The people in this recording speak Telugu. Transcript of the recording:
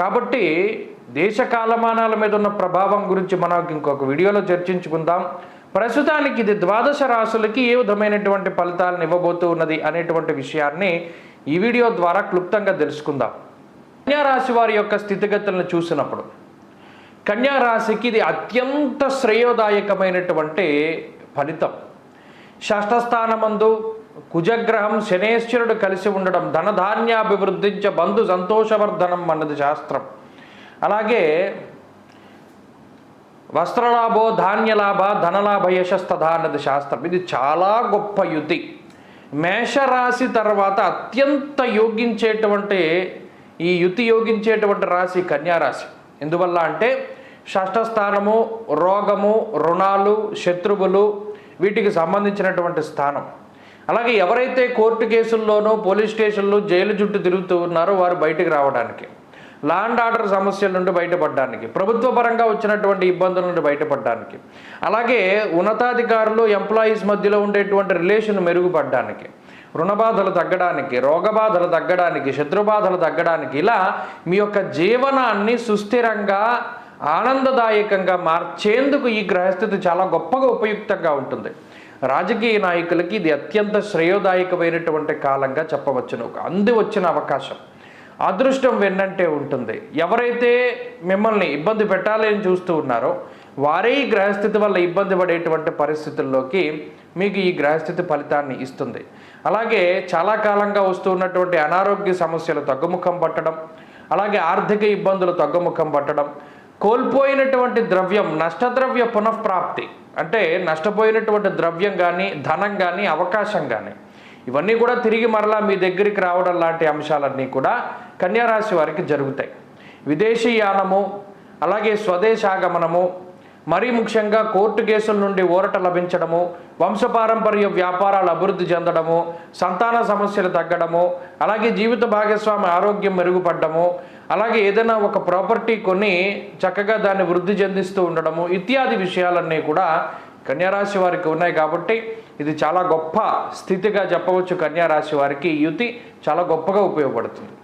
కాబట్టి దేశ కాలమానాల మీద ఉన్న ప్రభావం గురించి మనం ఇంకొక వీడియోలో చర్చించుకుందాం. ప్రస్తుతానికి ఇది ద్వాదశ రాశులకి ఏ విధమైనటువంటి ఫలితాలను ఇవ్వబోతూ ఉన్నది అనేటువంటి విషయాన్ని ఈ వీడియో ద్వారా క్లుప్తంగా తెలుసుకుందాం. కన్యారాశి వారి యొక్క స్థితిగతులను చూసినప్పుడు కన్యారాశికి ఇది అత్యంత శ్రేయోదాయకమైనటువంటి ఫలితం. షష్ఠస్థానమందు కుజగ్రహం శనేశ్వరుడు కలిసి ఉండడం ధనధాన్యాభివృద్ధించ బంధు సంతోషవర్ధనం అన్నది శాస్త్రం. అలాగే వస్త్రలాభో ధాన్యలాభ ధనలాభ యశస్తథ అన్నది శాస్త్రం. ఇది చాలా గొప్ప యుతి. మేషరాశి తర్వాత అత్యంత యోగించేటువంటి ఈ యుతి యోగించేటువంటి రాశి కన్యారాశి. ఎందువల్ల అంటే షష్ఠస్థానము రోగము రుణాలు శత్రువులు వీటికి సంబంధించినటువంటి స్థానం. అలాగే ఎవరైతే కోర్టు కేసుల్లోనూ పోలీస్ స్టేషన్లో జైలు చుట్టూ తిరుగుతూ ఉన్నారో వారు బయటకు రావడానికి లాండ్ ఆర్డర్ సమస్యల నుండి బయటపడడానికి ప్రభుత్వ పరంగా వచ్చినటువంటి ఇబ్బందుల నుండి బయటపడడానికి అలాగే ఉన్నతాధికారులు ఎంప్లాయీస్ మధ్యలో ఉండేటువంటి రిలేషన్ మెరుగుపడడానికి రుణబాధలు తగ్గడానికి రోగబాధలు తగ్గడానికి శత్రుబాధలు తగ్గడానికి ఇలా మీ యొక్క జీవనాన్ని సుస్థిరంగా ఆనందదాయకంగా మార్చేందుకు ఈ గ్రహస్థితి చాలా గొప్పగా ఉపయుక్తంగా ఉంటుంది. రాజకీయ నాయకులకి ఇది అత్యంత శ్రేయోదాయకమైనటువంటి కాలంగా చెప్పవచ్చును. ఒక అంది వచ్చిన అవకాశం. అదృష్టం వెన్నంటే ఉంటుంది. ఎవరైతే మిమ్మల్ని ఇబ్బంది పెట్టాలని చూస్తూ ఉన్నారో వారే ఈ గ్రహస్థితి వల్ల ఇబ్బంది పడేటువంటి పరిస్థితుల్లోకి మీకు ఈ గ్రహస్థితి ఫలితాన్ని ఇస్తుంది. అలాగే చాలా కాలంగా వస్తూ ఉన్నటువంటి అనారోగ్య సమస్యలు తగ్గుముఖం పట్టడం అలాగే ఆర్థిక ఇబ్బందులు తగ్గుముఖం పట్టడం కోల్పోయినటువంటి ద్రవ్యం నష్టద్రవ్య పునఃప్రాప్తి. అంటే నష్టపోయినటువంటి ద్రవ్యం కానీ ధనం కానీ అవకాశం కానీ ఇవన్నీ కూడా తిరిగి మరలా మీ దగ్గరికి రావడం లాంటి అంశాలన్నీ కూడా కన్యారాశి వారికి జరుగుతాయి. విదేశీయానము అలాగే స్వదేశాగమనము మరీ ముఖ్యంగా కోర్టు కేసుల నుండి ఊరట లభించడము వంశపారంపర్య వ్యాపారాలు అభివృద్ధి చెందడము సంతాన సమస్యలు తగ్గడము అలాగే జీవిత భాగస్వామి ఆరోగ్యం మెరుగుపడడము అలాగే ఏదైనా ఒక ప్రాపర్టీ కొన్ని చక్కగా దాన్ని వృద్ధి చెందిస్తూ ఉండడము ఇత్యాది విషయాలన్నీ కూడా కన్యారాశి వారికి ఉన్నాయి కాబట్టి ఇది చాలా గొప్ప స్థితిగా చెప్పవచ్చు. కన్యారాశి వారికి యుతి చాలా గొప్పగా ఉపయోగపడుతుంది.